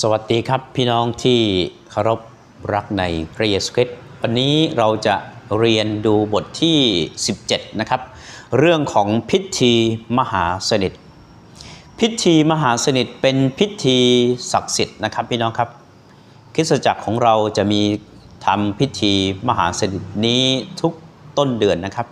สวัสดีครับพี่น้องที่เคารพรักในพระเยซูคริสต์วันนี้เราจะเรียนดูบทที่ 17 นะครับ เรื่องของพิธีมหาสนิท พิธีมหาสนิทเป็นพิธีศักดิ์สิทธิ์นะครับพี่น้องครับคริสตจักรของเราจะมีทำพิธีมหาสนิทนี้ทุกต้นเดือนนะครับ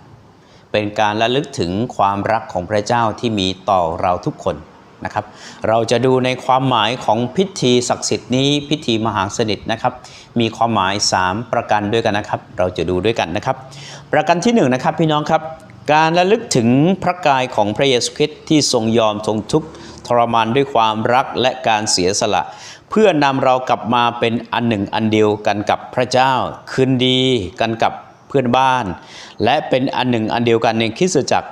เป็นการระลึกถึงความรักของพระเจ้าที่มีต่อเราทุกคน นะครับ เราจะดูในความหมายของพิธีศักดิ์สิทธิ์นี้พิธีมหาสนิทนะครับ มีความหมาย 3 ประการด้วยกันนะครับ เราจะดูด้วยกันนะครับ ประการที่1นงนะครับพี่น้องครับการระลึกถึงพระกายของพระเยซูคริสต์ที่ทรงยอมทรงทุกข์ทรมานด้วยความรักและการเสียสละ เพื่อนำเรากลับมาเป็นอันหนึ่งอันเดียวกันกับพระเจ้า คืนดีกันกับเพื่อนบ้าน และเป็นอันหนึ่งอันเดียวกันในคริสตจักร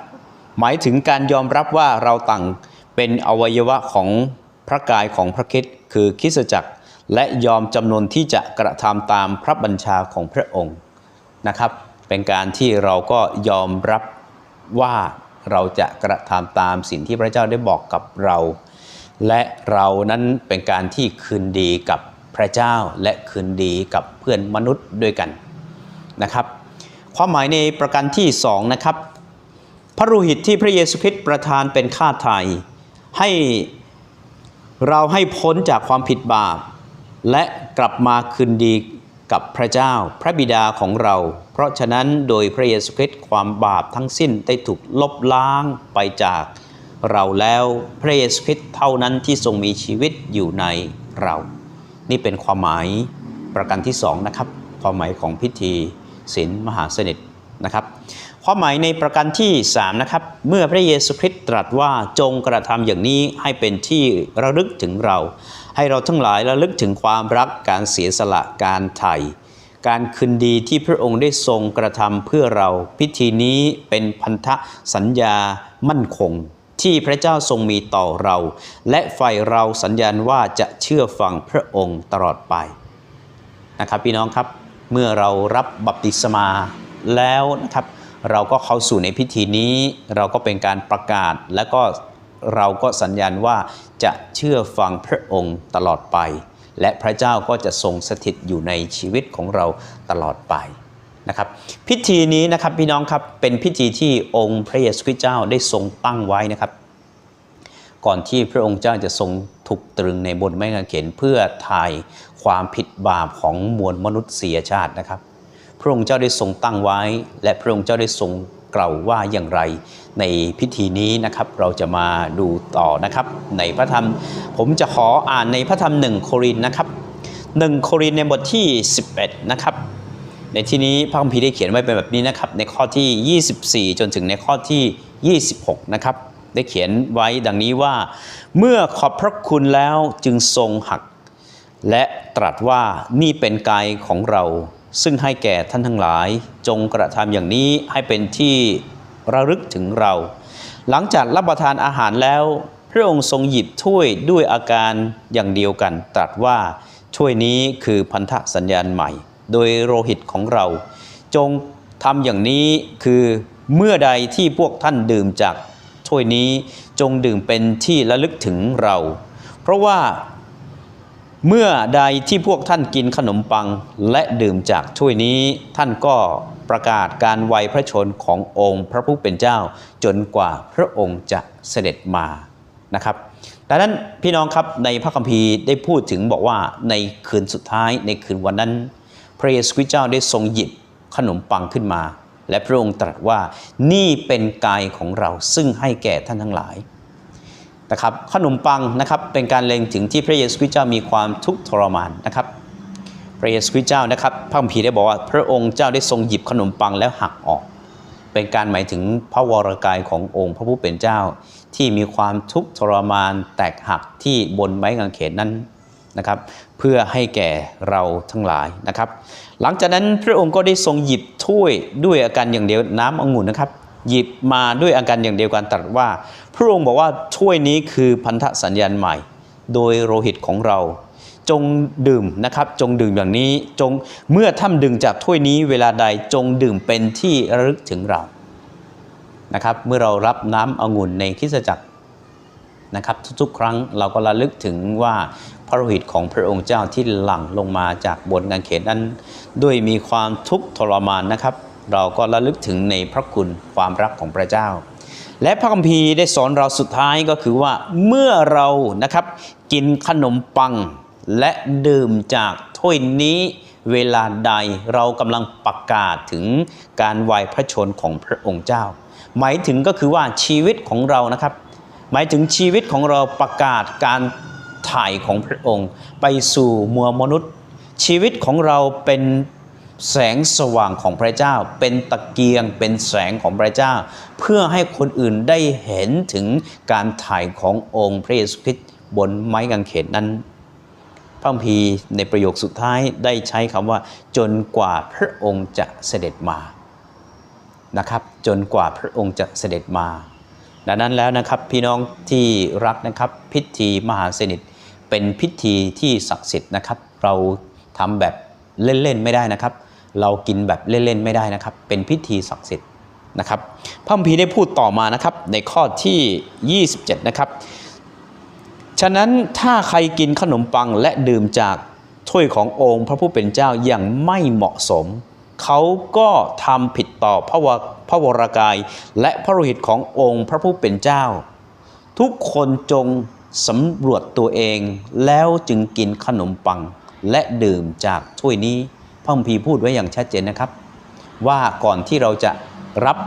หมายถึงการยอมรับว่าเราต่าง เป็นอวัยวะของพระกายของพระคริสต์คือคิสจักร และยอมจำนวนที่จะกระทำตามพระบัญชาของพระองค์นะครับ เป็นการที่เราก็ยอมรับว่าเราจะกระทำตามสิ่งที่พระเจ้าได้บอกกับเรา และเรานั้นเป็นการที่คืนดีกับพระเจ้าและคืนดีกับเพื่อนมนุษย์ด้วยกันนะครับ ความหมายในประการที่สองนะครับพระโลหิตที่พระเยซูคริสต์ประทานเป็นค่าไถ่ ให้เราให้พ้นจากความผิดบาป และกลับมาคืนดีกับพระเจ้าพระบิดาของเรา เพราะฉะนั้นโดยพระเยซูคริสต์ความบาปทั้งสิ้นได้ถูกลบล้างไปจากเราแล้วพระเยซูคริสต์เท่านั้นที่ทรงมีชีวิตอยู่ในเรา นี่เป็นความหมายประการที่สองนะครับ ความหมายของพิธีศีลมหาสนิท นะครับความหมายในประการที่3นะครับเมื่อพระเยซูคริสต์ตรัสว่าจงกระทำอย่างนี้ให้เป็นที่ระลึกถึงเรา ให้เราทั้งหลายระลึกถึงความรักการเสียสละการไถ่การคืนดีที่พระองค์ได้ทรงกระทำเพื่อเราพิธีนี้เป็นพันธสัญญามั่นคงที่พระเจ้าทรงมีต่อเรา และฝ่ายเราสัญญาณว่าจะเชื่อฟังพระองค์ตลอดไปนะครับพี่น้องครับเมื่อเรารับบัพติศมา แล้วนะครับ เราก็เข้าสู่ในพิธีนี้ เราก็เป็นการประกาศ และก็เราก็สัญญาณว่าจะเชื่อฟังพระองค์ตลอดไป และพระเจ้าก็จะทรงสถิตอยู่ในชีวิตของเราตลอดไปนะครับ พิธีนี้นะครับพี่น้องครับเป็นพิธีที่องค์พระเยซูคริสต์เจ้าได้ทรงตั้งไว้นะครับ ก่อนที่พระองค์เจ้าจะทรงถูกตรึงในบนไม้กางเขนเพื่อทายความผิดบาปของมวลมนุษยชาตินะครับ พระองค์เจ้าได้ทรงตั้งไว้ และพระองค์เจ้าได้ทรงกล่าวว่าอย่างไร ในพิธีนี้นะครับเราจะมาดูต่อนะครับ ในพระธรรม ผมจะขออ่านในพระธรรมหนึ่งโครินนะครับหนึ่งโครินในบทที่ 11 นะครับ ในที่นี้พระคัมภีร์ได้เขียนไว้เป็นแบบนี้นะครับ ในข้อที่ 24 จนถึงในข้อที่ 26 นะครับ ได้เขียนไว้ดังนี้ว่า เมื่อขอบพระคุณแล้วจึงทรงหัก และตรัสว่านี่เป็นกายของเรา ซึ่งให้แก่ท่านทั้งหลายจงกระทำอย่างนี้ให้เป็นที่ระลึกถึงเรา หลังจากรับประทานอาหารแล้ว พระองค์ทรงหยิบถ้วยด้วยอาการอย่างเดียวกัน ตรัสว่าถ้วยนี้คือพันธสัญญาณใหม่ โดยโลหิตของเรา จงทำอย่างนี้คือเมื่อใดที่พวกท่านดื่มจากถ้วยนี้จงดื่มเป็นที่ระลึกถึงเรา เพราะว่า เมื่อใดที่พวกท่านกินขนมปังและดื่มจากถ้วยนี้ ท่านก็ประกาศการไวยพระชนขององค์พระผู้เป็นเจ้า จนกว่าพระองค์จะเสด็จมานะครับดังนั้นพี่น้องครับในพระคัมภีร์ได้พูดถึงบอกว่าในคืนสุดท้ายในคืนวันนั้น พระเยซูคริสต์เจ้าได้ทรงหยิบขนมปังขึ้นมา และพระองค์ตรัสว่านี่เป็นกายของเราซึ่งให้แก่ท่านทั้งหลาย นะครับขนมปังนะครับเป็นการเล็งถึงที่พระเยซูคริสต์เจ้ามีความทุกข์ทรมานนะครับพระเยซูคริสต์เจ้านะครับพระคัมภีร์ได้บอกว่าพระองค์เจ้าได้ทรงหยิบขนมปังแล้วหักออก เป็นการหมายถึงพระวรกายขององค์ พระผู้เป็นเจ้าที่มีความทุกข์ทรมานแตกหักที่บนไม้กางเขนนั้นนะครับเพื่อให้แก่เราทั้งหลายนะครับ หลังจากนั้นพระองค์ก็ได้ทรงหยิบถ้วยด้วยอาการอย่างเดียวน้ำองุ่นนะครับ หยิบมาด้วยอาการอย่างเดียวกันตรัสว่า พระองค์บอกว่าถ้วยนี้คือพันธสัญญาณใหม่ โดยโลหิตของเรา จงดื่มนะครับ จงดื่มอย่างนี้จงเมื่อท่านดื่มจากถ้วยนี้เวลาใดจงดื่มเป็นที่ระลึกถึงเรานะครับ เมื่อเรารับน้ำองุ่นในคริสตจักรนะครับ ทุกๆ ครั้งเราก็ระลึกถึงว่าพระโลหิตของพระองค์เจ้าที่หลั่งลงมาจากบนกางเขนนั้น ด้วยมีความทุกข์ทรมานนะครับ เราก็ระลึกถึงในพระคุณความรักของพระเจ้า และพระคัมภีร์ได้สอนเราสุดท้ายก็คือว่าเมื่อเรานะครับกินขนมปังและดื่มจากถ้วยนี้เวลาใดเรากำลังประกาศถึงการวายพระชนของพระองค์เจ้า หมายถึงก็คือว่าชีวิตของเรานะครับ หมายถึงชีวิตของเราประกาศการถ่ายของพระองค์ ไปสู่มัวมนุษย์ ชีวิตของเราเป็น แสงสว่างของพระเจ้า เป็นตะเกียงเป็นแสงของพระเจ้า เพื่อให้คนอื่นได้เห็นถึงการถ่ายขององค์พระเยซูคริสต์บนไม้กางเขนนั้น พระคัมภีในประโยคสุดท้ายได้ใช้คำว่า จนกว่าพระองค์จะเสด็จมานะครับ จนกว่าพระองค์จะเสด็จมา ดังนั้นแล้วนะครับพี่น้องที่รักนะครับพิธีมหาสนิทเป็นพิธีที่ศักดิ์สิทธิ์นะครับ เราทำแบบเล่นๆไม่ได้นะครับ เรากินแบบเล่นๆไม่ได้นะครับ เป็นพิธีศักดิ์สิทธิ์นะครับพระคัมภีได้พูดต่อมานะครับในข้อที่ 27 นะครับ ฉะนั้นถ้าใครกินขนมปังและดื่มจากถ้วยขององค์พระผู้เป็นเจ้าอย่างไม่เหมาะสม เขาก็ทำผิดต่อพระวพระวรากาย และพระโลหิตขององค์พระผู้เป็นเจ้า ทุกคนจงสำรวจตัวเองแล้วจึงกินขนมปังและดื่มจากถ้วยนี้ ระคัมภีร์พูดไว้อย่างชัดเจนนะครับ ว่าก่อนที่เราจะรับ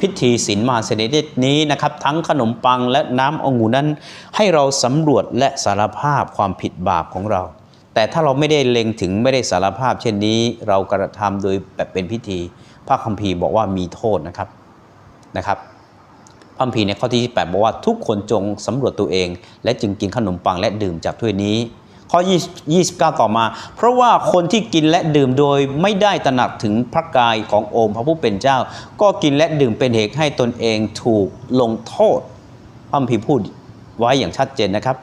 พิธีศีลมาเสนิทนี้นะครับ ทั้งขนมปังและน้ำองุ่นนั้น ให้เราสำรวจและสารภาพความผิดบาปของเรา แต่ถ้าเราไม่ได้เล็งถึงไม่ได้สารภาพ เช่นนี้ เรากระทำโดยแบบเป็นพิธี พระคัมภีร์บอกว่ามีโทษนะครับนะครับพระคัมภีร์ในข้อที่ 8 บอกว่าทุกคนจงสำรวจตัวเอง และจึงกินขนมปังและดื่มจากถ้วยนี้ ข้อ 29 ต่อมา เพราะว่าคนที่กินและดื่มโดยไม่ได้ตระหนักถึงพระกายขององค์พระผู้เป็นเจ้า ก็กินและดื่มเป็นเหตุให้ตนเองถูกลงโทษพระคัมภีพูดไว้อย่างชัดเจนนะครับ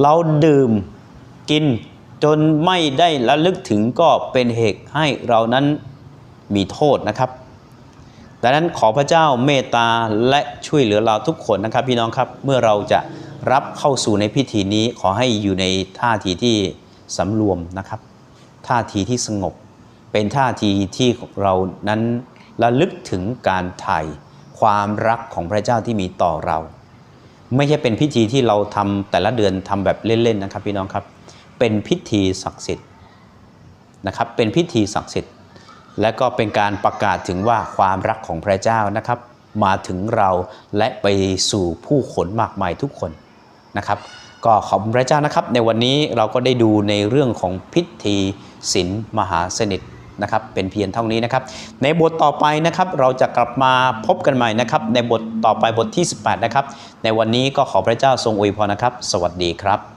เราดื่มกินจนไม่ได้ระลึกถึงก็เป็นเหตุให้เรานั้นมีโทษนะครับดังนั้นขอพระเจ้าเมตตาและช่วยเหลือเราทุกคนนะครับพี่น้องครับเมื่อเราจะ รับเข้าสู่ในพิธีนี้ขอให้อยู่ในท่าทีที่สำรวมนะครับ ท่าทีที่สงบ เป็นท่าทีที่เรานั้นระลึกถึงการไถ่ความรักของพระเจ้าที่มีต่อเรา ไม่ใช่เป็นพิธีที่เราทำแต่ละเดือนทำแบบเล่นๆนะครับพี่น้องครับ เป็นพิธีศักดิ์สิทธิ์นะครับ เป็นพิธีศักดิ์สิทธิ์ และก็เป็นการประกาศถึงว่าความรักของพระเจ้านะครับ มาถึงเราและไปสู่ผู้คนมากมายทุกคน นะครับ ก็ขอบพระเจ้านะครับ ในวันนี้เราก็ได้ดูในเรื่องของพิธีศีลมหาสนิทนะครับ เป็นเพียงเท่านี้นะครับ ในบทต่อไปนะครับ เราจะกลับมาพบกันใหม่นะครับ ในบทต่อไปบทที่ 18 นะครับ ในวันนี้ก็ขอพระเจ้าทรงอวยพรนะครับ สวัสดีครับ